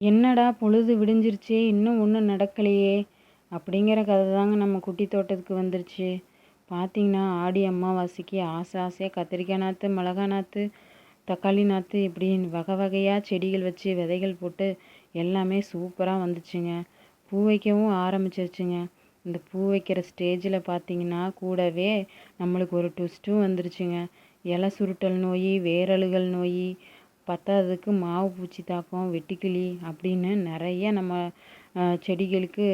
என்னடா பொழுது விடிஞ்சிருச்சே? இன்னும் ஒன்றும் நடக்கலையே. அப்படிங்கிற கதை தாங்க நம்ம குட்டி தோட்டத்துக்கு வந்துருச்சு. பார்த்தீங்கன்னா ஆடி அமாவாசைக்கு ஆசை ஆசையாக கத்திரிக்காய் நாற்று மிளகா நாற்று தக்காளி நாற்று இப்படி வகை வகையாக செடிகள் வச்சு விதைகள் போட்டு எல்லாமே சூப்பராக வந்துச்சுங்க. பூ வைக்கவும் ஆரம்பிச்சிருச்சுங்க. இந்த பூ வைக்கிற ஸ்டேஜில் பார்த்தீங்கன்னா கூடவே நம்மளுக்கு ஒரு ட்விஸ்ட்டும் வந்துருச்சுங்க. இலை சுருட்டல் நோய் வேரழுகல் நோய் பத்தாததுக்கு மாவு பூச்சி தாக்கம் வெட்டுக்கிளி அப்படின்னு நிறைய நம்ம செடிகளுக்கு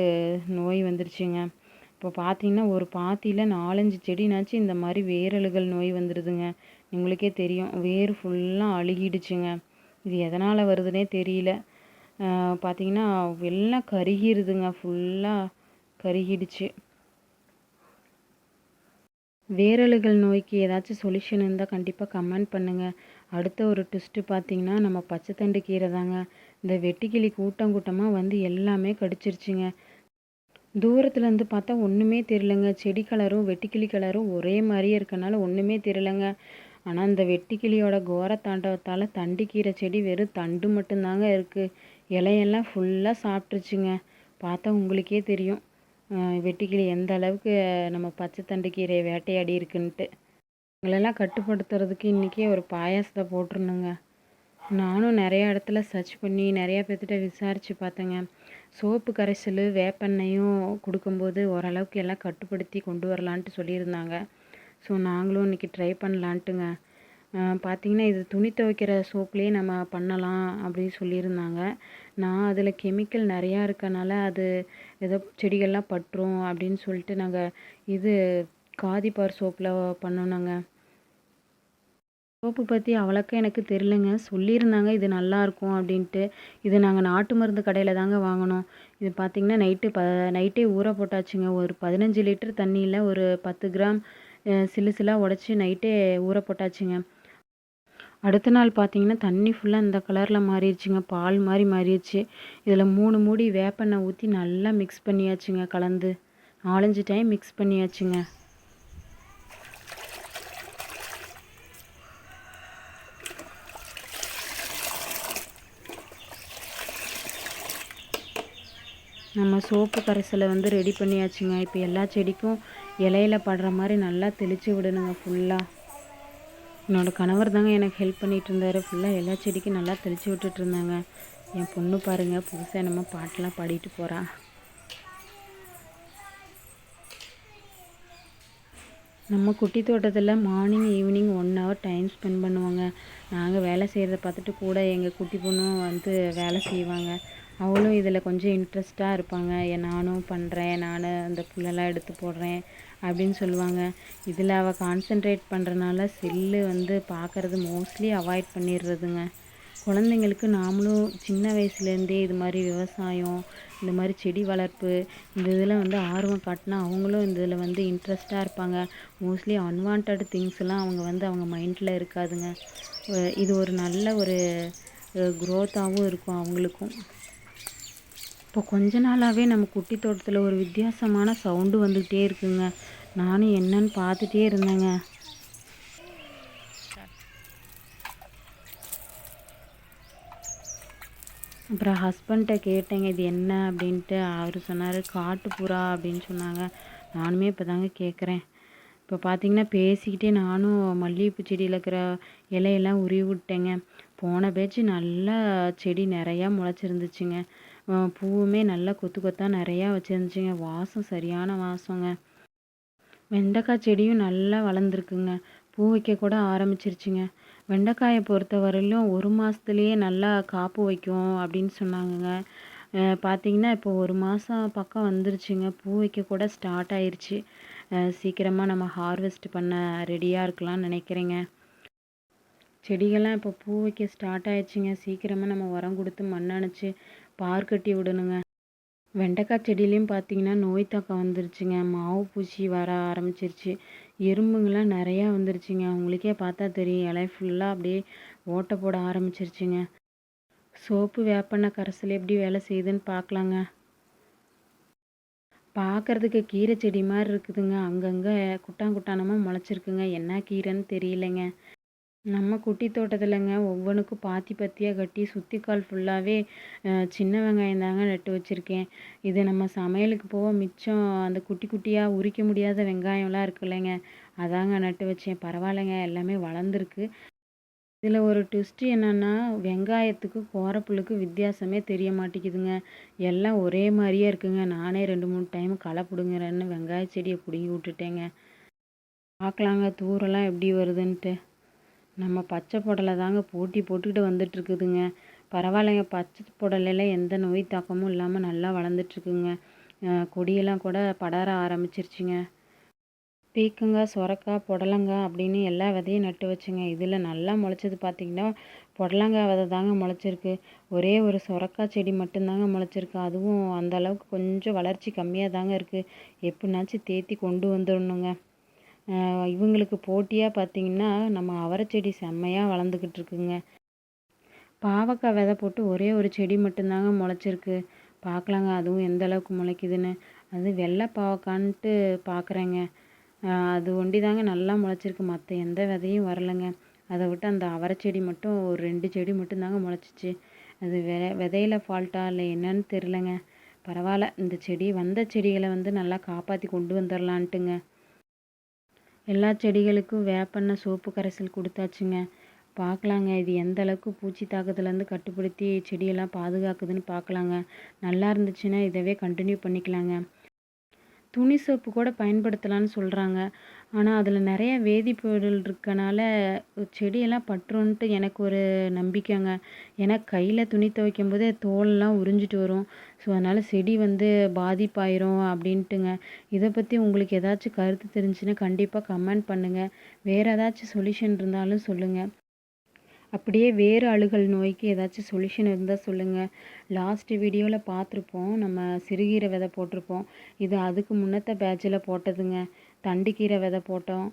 நோய் வந்துருச்சுங்க. இப்போ பார்த்தீங்கன்னா ஒரு பாத்தியில் நாலஞ்சு செடினாச்சும் இந்த மாதிரி வேரழுகல் நோய் வந்துடுதுங்க உங்களுக்கே தெரியும். வேர் ஃபுல்லாக அழுகிடுச்சுங்க. இது எதனால் வருதுன்னே தெரியல. பார்த்தீங்கன்னா எல்லாம் கருகிருதுங்க. ஃபுல்லாக கருகிடுச்சு. வேரழுகல் நோய்க்கு ஏதாச்சும் சொல்யூஷன் இருந்தால் கண்டிப்பாக கமெண்ட் பண்ணுங்கள் அடுத்த ஒரு ட்விஸ்ட்டு பார்த்தீங்கன்னா நம்ம பச்சைத்தண்டு கீரை தாங்க. இந்த வெட்டுக்கிளி கூட்டம் கூட்டமாக வந்து எல்லாமே கடிச்சிருச்சுங்க. தூரத்துலேருந்து பார்த்தா ஒன்றுமே தெரிலங்க செடி கலரும் வெட்டுக்கிளி கலரும் ஒரே மாதிரியே இருக்கனால ஒன்றுமே தெரிலங்க ஆனால் இந்த வெட்டுக்கிளியோட கோர தாண்டவத்தால் தண்டு கீரை செடி வெறும் தண்டு மட்டும்தாங்க இருக்குது இலையெல்லாம் ஃபுல்லாக சாப்பிட்ருச்சுங்க பார்த்தா உங்களுக்கே தெரியும். வெட்டுக்கிளி எந்த அளவுக்கு நம்ம பச்சை தண்டு கீரையை வேட்டையாடி இருக்குன்ட்டு. இவங்களெல்லாம் கட்டுப்படுத்துறதுக்கு இன்றைக்கே ஒரு பாயாசத்தை போட்டிருந்தோங்க நானும் நிறையா இடத்துல சர்ச் பண்ணி நிறையா பேர்த்திட்ட விசாரித்து பார்த்தேங்க. சோப்பு கரைசல் வேப்பெண்ணையும் கொடுக்கும்போது ஓரளவுக்கு எல்லாம் கட்டுப்படுத்தி கொண்டு வரலான்ட்டு சொல்லியிருந்தாங்க. ஸோ நாங்களும் இன்றைக்கி ட்ரை பண்ணலான்ட்டுங்க. பார்த்திங்கன்னா இது துணி துவைக்கிற சோப்லேயே நம்ம பண்ணலாம் அப்படின்னு சொல்லியிருந்தாங்க. நான் அதில் கெமிக்கல் நிறையா இருக்கனால அது ஏதோ செடிகள்லாம் பட்டுரும் அப்படின்னு சொல்லிட்டு நாங்கள் இது காதிப்பார் சோப்பில் பண்ணோனாங்க சோப்பு பற்றி அவ்வளோக்கா எனக்கு தெரிலங்க சொல்லியிருந்தாங்க இது நல்லாயிருக்கும் அப்படின்ட்டு. இது நாங்கள் நாட்டு மருந்து கடையில் தாங்க வாங்கினோம். இது பார்த்திங்கன்னா நைட்டு ப நைட்டே ஊற போட்டாச்சுங்க. ஒரு பதினஞ்சு லிட்டர் தண்ணியில் ஒரு பத்து கிராம் சில்லு சில்லாக உடச்சி நைட்டே ஊற போட்டாச்சுங்க. அடுத்த நாள் பார்த்தீங்கன்னா தண்ணி ஃபுல்லாக இந்த கலரில் மாறிடுச்சுங்க. பால் மாதிரி மாறிடுச்சு. இதில் மூணு மூடி வேப்பெண்ணெய் ஊற்றி நல்லா மிக்ஸ் பண்ணியாச்சுங்க கலந்து. நாலஞ்சு டைம் மிக்ஸ் பண்ணியாச்சுங்க. நம்ம சோப்பு கரைசலை வந்து ரெடி பண்ணியாச்சுங்க. இப்போ எல்லா செடிக்கும் இலையில படுற மாதிரி நல்லா தெளித்து விடணுங்க ஃபுல்லாக என்னோடய கணவர் தாங்க எனக்கு ஹெல்ப் பண்ணிகிட்டு இருந்தார். ஃபுல்லாக எல்லா செடிக்கும் நல்லா தெளித்து விட்டுட்டு இருந்தாங்க. என் பொண்ணு பாருங்கள் புதுசாக என்னமோ பாட்டெலாம் பாடிட்டு போகிறா நம்ம குட்டி தோட்டத்தில் morning evening one hour time spend பண்ணுவாங்க. நாங்கள் வேலை செய்கிறத பார்த்துட்டு கூட எங்கள் குட்டி பொண்ணும் வந்து வேலை செய்வாங்க. அவளும் இதில் கொஞ்சம் இன்ட்ரெஸ்ட்டாக இருப்பாங்க. நானும் பண்ணுறேன் நான் அந்த புல்லெல்லாம் எடுத்து போடுறேன். அப்படின்னு சொல்லுவாங்க. இதில் அவள் கான்சென்ட்ரேட் பண்ணுறனால செல்லு வந்து பார்க்குறது மோஸ்ட்லி அவாய்ட் பண்ணிடுறதுங்க. குழந்தைங்களுக்கு நாமளும் சின்ன வயசுலேருந்தே இது மாதிரி விவசாயம் இந்த மாதிரி செடி வளர்ப்பு இந்த இதில் வந்து ஆர்வம் காட்டினா அவங்களும் இந்த இதில் வந்து இன்ட்ரெஸ்ட்டாக இருப்பாங்க. மோஸ்ட்லி அன்வான்ட் திங்ஸ்லாம் அவங்க வந்து அவங்க மைண்டில் இருக்காதுங்க. இது ஒரு நல்ல ஒரு க்ரோத்தாகவும் இருக்கும் அவங்களுக்கும். இப்போ கொஞ்ச நாளாகவே நம்ம குட்டி தோட்டத்தில் ஒரு வித்தியாசமான சவுண்டு வந்துக்கிட்டே இருக்குங்க. நானும் என்னன்னு பார்த்துட்டே இருந்தேங்க. அப்புறம் ஹஸ்பண்ட்டை கேட்டேங்க இது என்ன? அப்படின்ட்டு. அவர் சொன்னார் காட்டு புறா அப்படின்னு சொன்னாங்க. நானுமே இப்போ தாங்க கேட்குறேன் இப்போ பார்த்தீங்கன்னா பேசிக்கிட்டே நானும் மல்லிகைப்பூ செடியில் இருக்கிற இலையெல்லாம் உருவி விட்டேங்க. போன பேச்சு நல்லா செடி நிறையா முளைச்சிருந்துச்சுங்க. பூவுமே நல்லா கொத்து கொத்தாக நிறையா வச்சுருந்துச்சிங்க. வாசம் சரியான வாசங்க வெண்டைக்காய் செடியும் நல்லா வளர்ந்துருக்குங்க. பூ வைக்க கூட ஆரம்பிச்சிருச்சுங்க. வெண்டைக்காயை பொறுத்த வரையிலும் ஒரு மாதத்துலேயே நல்லா காப்பு வைக்கும் அப்படின்னு சொன்னாங்கங்க. பார்த்தீங்கன்னா இப்போ ஒரு மாதம் பக்கம் வந்துருச்சுங்க. பூ வைக்க கூட ஸ்டார்ட் ஆயிடுச்சு சீக்கிரமாக நம்ம ஹார்வெஸ்ட் பண்ண ரெடியாக இருக்கலாம்னு நினைக்கிறேங்க. செடிகள்லாம் இப்போ பூ வைக்க ஸ்டார்ட் ஆயிடுச்சுங்க சீக்கிரமாக நம்ம உரம் கொடுத்து மண் அணைச்சி பார் கட்டி விடணுங்க. வெண்டைக்காய் செடியிலையும் பார்த்தீங்கன்னா நோய் தாக்கம் வந்துருச்சுங்க. மாவு பூச்சி வர ஆரம்பிச்சிருச்சு. எறும்புங்களாம் நிறையா வந்துருச்சுங்க. உங்களுக்கே பார்த்தா தெரியும். இலை ஃபுல்லாக அப்படியே ஓட்டை போட ஆரம்பிச்சிருச்சுங்க. சோப்பு வேப்பெண்ணெய் கரைசல் எப்படி வேலை செய்யுதுன்னு பார்க்கலாங்க. பார்க்குறதுக்கு கீரை செடி மாதிரி இருக்குதுங்க. அங்கங்கே குட்டாங்குட்டானமாக முளைச்சிருக்குங்க. என்ன கீரைன்னு தெரியலைங்க. நம்ம குட்டி தோட்டத்திலங்க ஒவ்வொன்றுக்கும் பாத்தி பாத்தியாக கட்டி சுற்றி கால் ஃபுல்லாகவே சின்ன வெங்காயம் தாங்க நட்டு வச்சுருக்கேன். இது நம்ம சமையலுக்கு போக மிச்சம் அந்த குட்டி குட்டியாக உரிக்க முடியாத வெங்காயம்லாம் இருக்கு இல்லைங்க அதாங்க நட்டு வச்சேன். பரவாயில்லைங்க. எல்லாமே வளர்ந்துருக்கு. இதில் ஒரு ட்விஸ்ட்டு என்னென்னா வெங்காயத்துக்கு கோரப்புளுக்கு வித்தியாசமே தெரிய மாட்டேங்குதுங்க. எல்லாம் ஒரே மாதிரியே இருக்குங்க. நானே ரெண்டு மூணு டைம் களை பிடுங்குறேன்னு வெங்காய செடியை பிடுங்கி விட்டுட்டேங்க. பார்க்கலாங்க. தூரெல்லாம் எப்படி வருதுன்ட்டு. நம்ம பச்சை புடலை தாங்க போட்டி போட்டுக்கிட்டு வந்துட்டுருக்குதுங்க. பரவாயில்லைங்க பச்சை புடலையில் எந்த நோய் தாக்கமும் இல்லாமல் நல்லா வளர்ந்துட்டுருக்குங்க. கொடியெல்லாம் கூட படர ஆரம்பிச்சிருச்சுங்க. பீக்கங்காய் சொரக்காய் புடலங்காய் அப்படின்னு எல்லா விதையும் நட்டு வச்சுங்க. இதில் நல்லா முளைச்சது பார்த்திங்கன்னா புடலங்காய் விதை தாங்க முளைச்சிருக்கு. ஒரே ஒரு சொரக்காய் செடி மட்டும்தாங்க முளைச்சிருக்கு. அதுவும் அந்த அளவுக்கு கொஞ்சம் வளர்ச்சி கம்மியாக தாங்க இருக்குது எப்படினாச்சும் தேத்தி கொண்டு வந்துடணுங்க. இவங்களுக்கு போட்டியாக பார்த்திங்கன்னா நம்ம அவரை செடி செம்மையாக வளர்ந்துக்கிட்டு இருக்குங்க. பாவக்காய் விதை போட்டு ஒரே ஒரு செடி மட்டும்தாங்க முளைச்சிருக்கு. பார்க்கலாங்க அதுவும் எந்த அளவுக்கு முளைக்குதுன்னு. அது வெள்ளை பாவக்கான்ட்டு பார்க்குறேங்க அது ஒண்டி தாங்க நல்லா முளைச்சிருக்கு. மற்ற எந்த விதையும் வரலைங்க. அதை விட்டு அந்த அவரை செடி மட்டும் ஒரு ரெண்டு செடி மட்டும்தாங்க முளைச்சிச்சு. அது வெ விதையில ஃபால்ட்டா இல்லை என்னன்னு தெரிலங்க பரவாயில்ல இந்த செடி வந்த செடிகளை வந்து நல்லா காப்பாற்றி கொண்டு வந்துடலான்ட்டுங்க எல்லா செடிகளுக்கும் வேப்பெண்ணெய் சோப்பு கரைசல் கொடுத்தாச்சுங்க. பார்க்கலாங்க. இது எந்த அளவுக்கு பூச்சி தாக்கத்துலேருந்து கட்டுப்படுத்தி செடியெல்லாம் பாதுகாக்குதுன்னு பார்க்கலாங்க. நல்லா இருந்துச்சுன்னா இதவே கண்டினியூ பண்ணிக்கலாங்க. துணி சோப்பு கூட பயன்படுத்தலான்னு சொல்கிறாங்க ஆனால் அதில் நிறைய வேதிப்பொருள் இருக்கனால செடியெல்லாம் பற்றுன்ட்டு எனக்கு ஒரு நம்பிக்கைங்க. ஏன்னா கையில் துணி துவைக்கும் போதே தோலெல்லாம் உறிஞ்சிட்டு வரும். ஸோ அதனால் செடி வந்து பாதிப்பாயிரும் அப்படின்ட்டுங்க. இதை பற்றி உங்களுக்கு ஏதாச்சும் கருத்து தெரிஞ்சுன்னா கண்டிப்பாக கமெண்ட் பண்ணுங்கள் வேறு ஏதாச்சும் சொல்யூஷன் இருந்தாலும் சொல்லுங்கள் அப்படியே வேறு அழுகல் நோய்க்கு ஏதாச்சும் சொல்யூஷன் இருந்தால் சொல்லுங்கள் லாஸ்ட்டு வீடியோவில் பார்த்துருப்போம். நம்ம சிறுகீரை விதை போட்டிருப்போம். இது அதுக்கு முன்னத்த பேட்சில் போட்டதுங்க. தண்டுக்கீரை விதை போட்டோம்.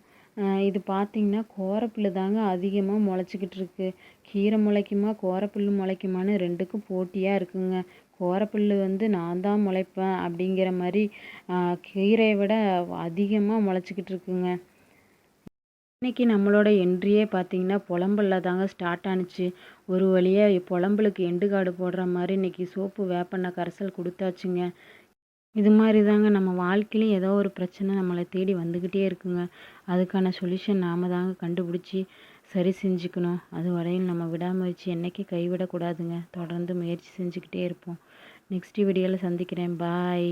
இது பார்த்திங்கன்னா கோரப்புல்லு தாங்க அதிகமாக முளைச்சிக்கிட்டு இருக்கு. கீரை முளைக்குமா கோரப்புல்லு முளைக்குமான்னு ரெண்டுக்கும் போட்டியாக இருக்குங்க. கோரப்புல்லு வந்து நான் தான் முளைப்பேன் அப்படிங்கிற மாதிரி கீரையை விட அதிகமாக முளைச்சிக்கிட்டு இருக்குங்க. இன்றைக்கி நம்மளோட என்ட்ரியே பார்த்தீங்கன்னா புலம்பல்ல தாங்க ஸ்டார்ட் ஆணுச்சு ஒரு வழியாக புலம்பலுக்கு எண்டு காடு போடுற மாதிரி இன்றைக்கி சோப்பு வேப்பெண்ணெய் கரைசல் கொடுத்தாச்சுங்க. இது மாதிரி தாங்க நம்ம வாழ்க்கையிலையும் ஏதோ ஒரு பிரச்சனை நம்மளை தேடி வந்துக்கிட்டே இருக்குங்க. அதுக்கான சொல்யூஷன் நாம் தாங்க கண்டுபிடிச்சி சரி செஞ்சுக்கணும். அது வரையும் நம்ம விடாமுயற்சி என்றைக்கு கைவிடக்கூடாதுங்க. தொடர்ந்து முயற்சி செஞ்சுக்கிட்டே இருப்போம். நெக்ஸ்ட் வீடியோவில் சந்திக்கிறேன். பாய்